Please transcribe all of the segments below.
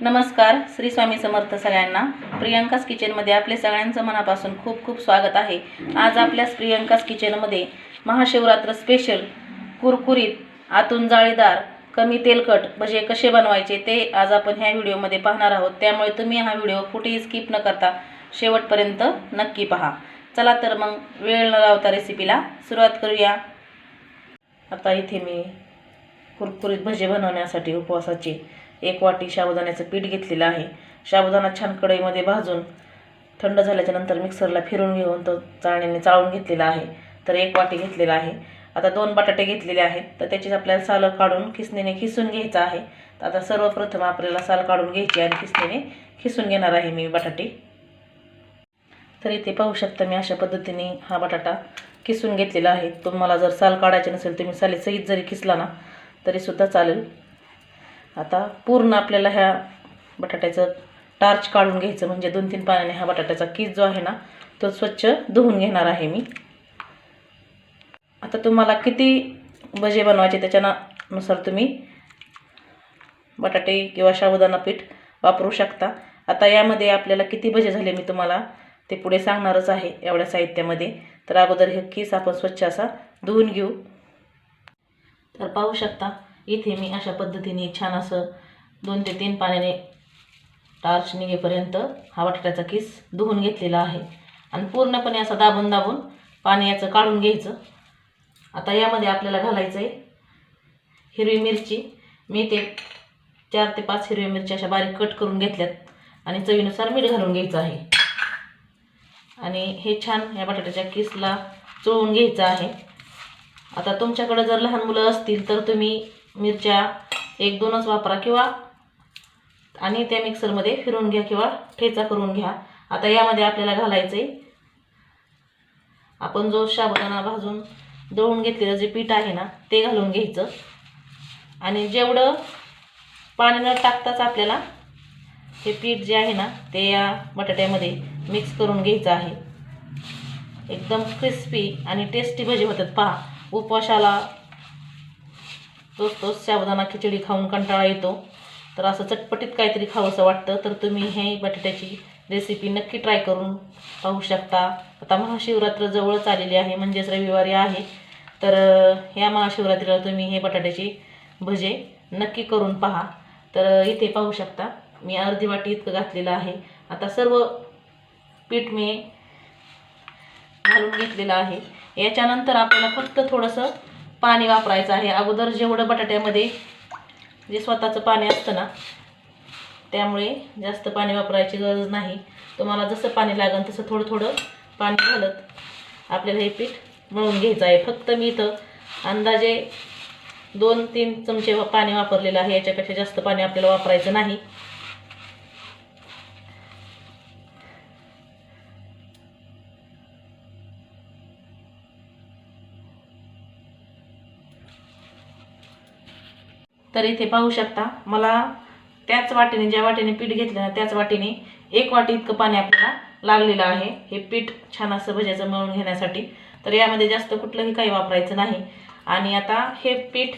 नमस्कार श्री स्वामी समर्थ सगळ्यांना. प्रियंकास किचनमध्ये आपले सगळ्यांचं मनापासून खूप खूप स्वागत आहे. आज आपल्याच प्रियंकास किचनमध्ये महाशिवरात्र स्पेशल कुरकुरीत आतून जाळीदार कमी तेलकट भजे कसे बनवायचे ते आज आपण ह्या व्हिडिओमध्ये पाहणार आहोत. त्यामुळे तुम्ही हा व्हिडिओ कुठेही स्किप न करता शेवटपर्यंत नक्की पहा. चला तर मग वेळ न लावता रेसिपीला सुरुवात करूया. आता इथे मी कुरकुरीत भजे बनवण्यासाठी उपवासाचे एक वाटी साबुदाण्याचं पीठ घेतलेलं आहे. साबुदाणा छान कढईमध्ये भाजून थंड झाल्याच्यानंतर मिक्सरला फिरून घेऊन तो चाळणीने चाळून घेतलेला आहे. तर एक वाटी घेतलेला आहे. आता दोन बटाटे घेतलेले आहेत. तर त्याची आपल्याला सालं काढून खिसणीने खिसून घ्यायचं आहे. तर आता सर्वप्रथम आपल्याला साल काढून घ्यायची आणि खिसणीने खिसून घेणार आहे मी बटाटे. तर इथे पाहू शकता मी अशा पद्धतीने हा बटाटा किसून घेतलेला आहे. तुम्हाला जर साल काढायचे नसेल तुम्ही साली सहित जरी खिसला ना तरीसुद्धा चालेल. आता पूर्ण आपल्याला ह्या बटाट्याचं टार्च काढून घ्यायचं म्हणजे दोन तीन पाण्याने हा बटाट्याचा किस जो आहे ना तो स्वच्छ धुवून घेणार आहे मी. आता तुम्हाला किती भजे बनवायचे त्याच्यानुसार तुम्ही बटाटे किंवा साबुदाणा पीठ वापरू शकता. आता यामध्ये आपल्याला किती भजे झाले मी तुम्हाला ते पुढे सांगणारच आहे एवढ्या साहित्यामध्ये. तर अगोदर हे किस आपण स्वच्छ असा धुवून घेऊ. तर पाहू शकता इथे मी अशा पद्धतीने छान असं दोन ते तीन पाण्याने टार्च निघेपर्यंत हा बटाट्याचा किस धुवून घेतलेला आहे. आणि पूर्णपणे असं दाबून दाबून पाणी याचं काढून घ्यायचं. आता यामध्ये आपल्याला घालायचं आहे हिरवी मिरची. मी ते चार ते पाच हिरव्या मिरच्या अशा बारीक कट करून घेतल्यात. आणि चवीनुसार मीठ घालून घ्यायचं आहे. आणि हे छान या बटाट्याच्या किसला चोळून घ्यायचं आहे. आता तुमच्याकडं जर लहान मुलं असतील तर तुम्ही मिरच्या एक दोनच वापरा किंवा आणि त्या मिक्सरमध्ये फिरून घ्या किंवा ठेचा करून घ्या. आता यामध्ये आपल्याला घालायचं आहे आपण जो साबुदाणा भाजून दळून घेतलेलं जे पीठ आहे ना ते घालून घ्यायचं. आणि जेवढं पाणी न टाकताच आपल्याला हे पीठ जे आहे ना ते या बटाट्यामध्ये मिक्स करून घ्यायचं आहे. एकदम क्रिस्पी आणि टेस्टी भजी होतात पहा. उपवासाला तोच तोच साबुदाणा खिचडी खाऊन कंटाळा येतो. तर असं चटपटीत काहीतरी खावंसं वाटतं. तर तुम्ही हे बटाट्याची रेसिपी नक्की ट्राय करून पाहू शकता. आता महाशिवरात्र जवळच आलेली आहे म्हणजेच रविवारी आहे. तर या महाशिवरात्रीला तुम्ही हे बटाट्याची भजे नक्की करून पहा. तर इथे पाहू शकता. मी अर्धी वाटी इतकं घातलेलं आहे. आता सर्व पीठ मी घालून घेतलेलं आहे. याच्यानंतर आपल्याला फक्त थोडंसं पाणी वापरायचं आहे. अगोदर जेवढं बटाट्यामध्ये जे स्वतःचं पाणी असतं ना त्यामुळे जास्त पाणी वापरायची गरज नाही. तुम्हाला जसं पाणी लागेल तसं थोडं थोडं पाणी घालत आपल्याला हे पीठ मळून घ्यायचं आहे. फक्त मी इथं अंदाजे दोन तीन चमचे पाणी वापरलेलं आहे. याच्यापेक्षा जास्त पाणी आपल्याला वापरायचं नाही. तर इथे पाहू शकता मला त्याच वाटीने ज्या वाटीने पीठ घेतलं ना त्याच वाटीने एक वाटी इतकं पाणी आपल्याला लागलेलं आहे. हे पीठ छान असं भज्याचं मळून घेण्यासाठी. तर यामध्ये जास्त कुठलंही काही वापरायचं नाही. आणि आता हे पीठ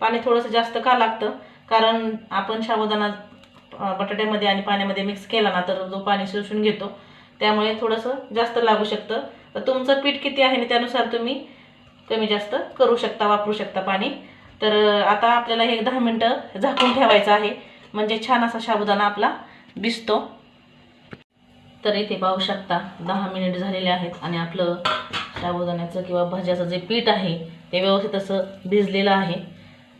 पाणी थोडंसं जास्त का लागतं? कारण आपण साबुदाणा बटाट्यामध्ये आणि पाण्यामध्ये मिक्स केला ना तर जो पाणी शोषून घेतो त्यामुळे थोडंसं जास्त लागू शकतं. तर तुमचं पीठ किती आहे ना त्यानुसार तुम्ही कमी जास्त करू शकता वापरू शकता पाणी. तर आता आपल्याला हे दहा मिनटं झाकून ठेवायचं आहे. म्हणजे छान असा साबुदाणा आपला भिजतो तर इथे पाहू शकता दहा मिनिट झालेले आहेत आणि आपलं साबुदाण्याचं किंवा भाज्याचं जे पीठ आहे ते व्यवस्थित असं भिजलेलं आहे.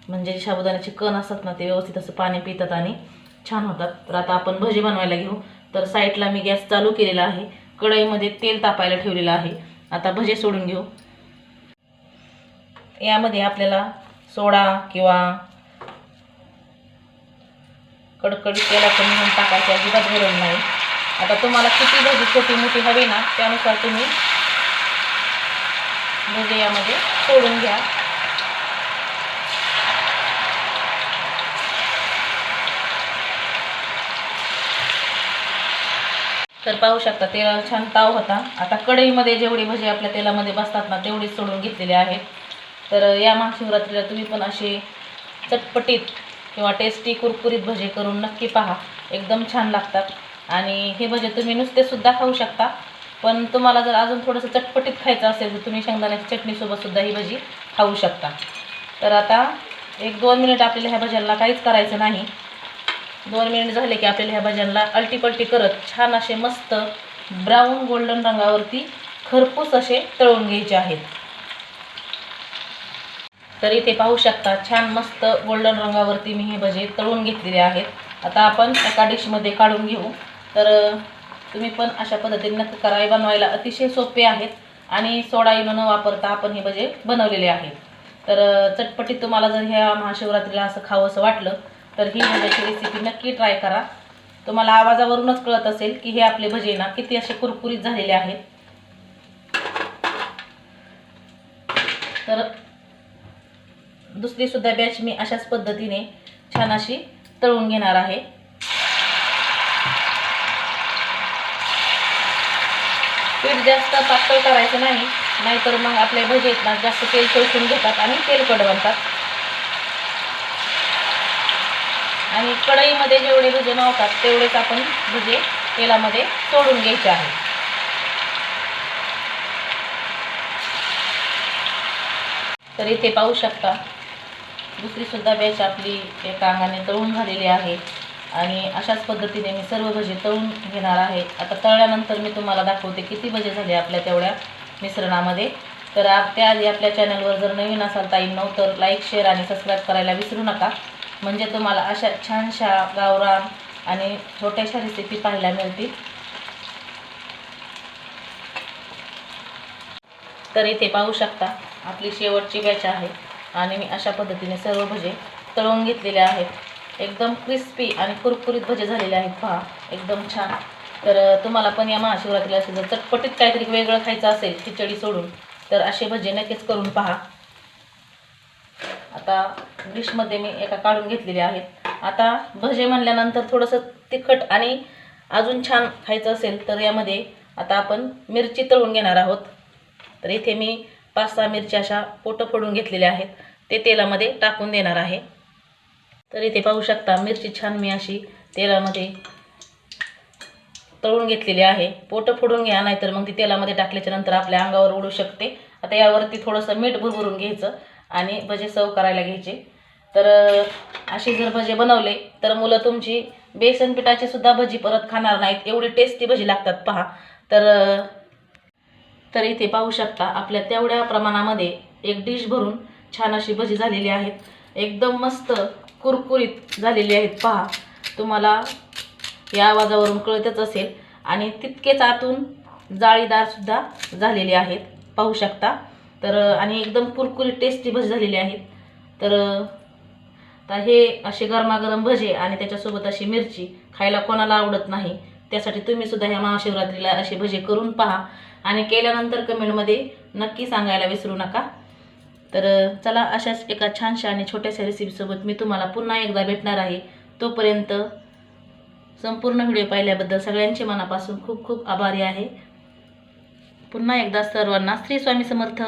म्हणजे जे साबुदाण्याचे कण असतात ना ते व्यवस्थित असं पाणी पितात आणि छान होतात. तर आता आपण भजी बनवायला घेऊ. तर साईडला मी गॅस चालू केलेला आहे. कढईमध्ये तेल तापायला ठेवलेलं आहे. आता भजे सोडून घेऊ. यामध्ये आपल्याला सोडा किंवा कडकडीत तेला पण म्हणून टाकायची अजिबात गरज नाही. आता तुम्हाला किती भाजी छोटी मोठी हवी ना त्यानुसार तुम्ही भजे यामध्ये सोडून घ्या. तर पाहू शकता तेला छान ताव होता. आता कढईमध्ये जेवढी भजे आपल्या तेलामध्ये बसतात ना तेवढीच सोडून घेतलेली आहेत तर या महाशिवरात्रीला तुम्ही पण असे चटपटीत किंवा टेस्टी कुरकुरीत भजे करून नक्की पहा. एकदम छान लागतात. आणि हे भजे तुम्ही नुसतेसुद्धा खाऊ शकता. पण तुम्हाला जर अजून थोडंसं चटपटीत खायचं असेल तर तुम्ही शेंगदाण्याच्या चटणीसोबतसुद्धा ही भजी खाऊ शकता. तर आता एक दोन मिनिट आपल्याला ह्या भज्यांना काहीच करायचं नाही. दोन मिनिट झाले की आपल्याला ह्या भज्यांना अलटीपलटी करत छान असे मस्त ब्राऊन गोल्डन रंगावरती खरपूस असे तळून घ्यायचे आहेत. तर इथे पाहू शकता. छान मस्त गोल्डन रंगावरती मी हे भजे तळून घेतलेले आहेत. आता आपण एका डिशमध्ये काढून घेऊ. तर तुम्ही पण अशा पद्धतीने नक्की बनवायला अतिशय सोपे आहेत आणि सोडा इनो न वापरता आपण हे भजे बनवलेले आहेत. तर चटपटीत तुम्हाला जर ह्या महाशिवरात्रीला असं खावं असं वाटलं तर ही भज्याची रेसिपी नक्की ट्राय करा. तुम्हाला आवाजावरूनच कळत असेल की हे आपले भजे ना किती असे कुरकुरीत झालेले आहेत. तर दुसरी सुद्धा बॅच मी अशाच पद्धतीने छान अशी तळून घेणार आहे. पीठ जास्त पातळ करायचं नाही नाहीतर मग आपले भजे ना जास्त तेल शोषून घेतात आणि तेल कडवतात. आणि कढईमध्ये जेवढे भजे नव्हतात तेवढेच आपण भजे तेलामध्ये सोडून घ्यायचे आहे. तर इथे पाहू शकता दुसरीसुद्धा बॅच आपली एका अंगाने तळून झालेली आहे. आणि अशाच पद्धतीने मी सर्व भजे तळून घेणार आहे. आता तळल्यानंतर मी तुम्हाला दाखवते किती भजे झाले आपल्या तेवढ्या मिश्रणामध्ये. तर त्याआधी आपल्या चॅनलवर जर नवीन असाल ताईंनो तर लाईक शेअर आणि सबस्क्राईब करायला विसरू नका. म्हणजे तुम्हाला अशा छानशा गावरान आणि छोट्याशा रेसिपी पाहायला मिळतील. तर इथे पाहू शकता आपली शेवटची बॅच आहे. आणि मी अशा पद्धतीने सर्व भजे तळून घेतलेले आहेत. एकदम क्रिस्पी आणि कुरकुरीत भजे झालेले आहेत पहा. एकदम छान. तर तुम्हाला पण या महाशिवरात्रीला असेल जर चटपटीत काहीतरी वेगळं खायचं असेल खिचडी सोडून तर असे भजे नक्कीच करून पहा. आता डिशमध्ये मी एका काढून घेतलेले आहेत. आता भजे म्हणल्यानंतर थोडंसं तिखट आणि अजून छान खायचं असेल तर यामध्ये आता आपण मिरची तळून घेणार आहोत. तर इथे मी पाच सहा मिरच्या अशा पोटं फोडून घेतलेल्या आहेत. ते तेलामध्ये टाकून देणार आहे. तर इथे पाहू शकता मिरची छान मी अशी तेलामध्ये तळून घेतलेली आहे. पोटं फोडून घ्या नाहीतर मग ती तेलामध्ये टाकल्याच्या नंतर आपल्या अंगावर उडू शकते. आता यावरती थोडंसं मीठ भरभरून घ्यायचं आणि भजे सर्व करायला घ्यायचे. तर अशी असे जर भजे बनवले तर मुलं तुमची बेसन पिठाची सुद्धा भजी परत खाणार नाहीत. एवढी टेस्टी भजी लागतात पहा. तर तर इथे पाहू शकता आपल्या तेवढ्या प्रमाणामध्ये एक डिश भरून छान अशी भजी झालेली आहेत. एकदम मस्त कुरकुरीत झालेली आहेत. पहा तुम्हाला या आवाजावरून कळतच असेल. आणि तितकेच आतून जाळीदारसुद्धा झालेले आहेत. पाहू शकता. तर आणि एकदम कुरकुरीत टेस्टी भजी झालेली आहेत. तर हे असे गरमागरम भजे आणि त्याच्यासोबत अशी मिरची खायला कोणाला आवडत नाही त्यासाठी तुम्ही सुद्धा ह्या महाशिवरात्रीला असे भजे करून पहा. आणि केल्यानंतर कमेंटमध्ये नक्की सांगायला विसरू नका. तर चला अशाच एका छानशा आणि छोट्याशा रेसिपीसोबत मी तुम्हाला पुन्हा एकदा भेटणार आहे. तोपर्यंत संपूर्ण व्हिडिओ पाहिल्याबद्दल सगळ्यांचे मनापासून खूप खूप आभारी आहे. पुन्हा एकदा सर्वांना श्री स्वामी समर्थ.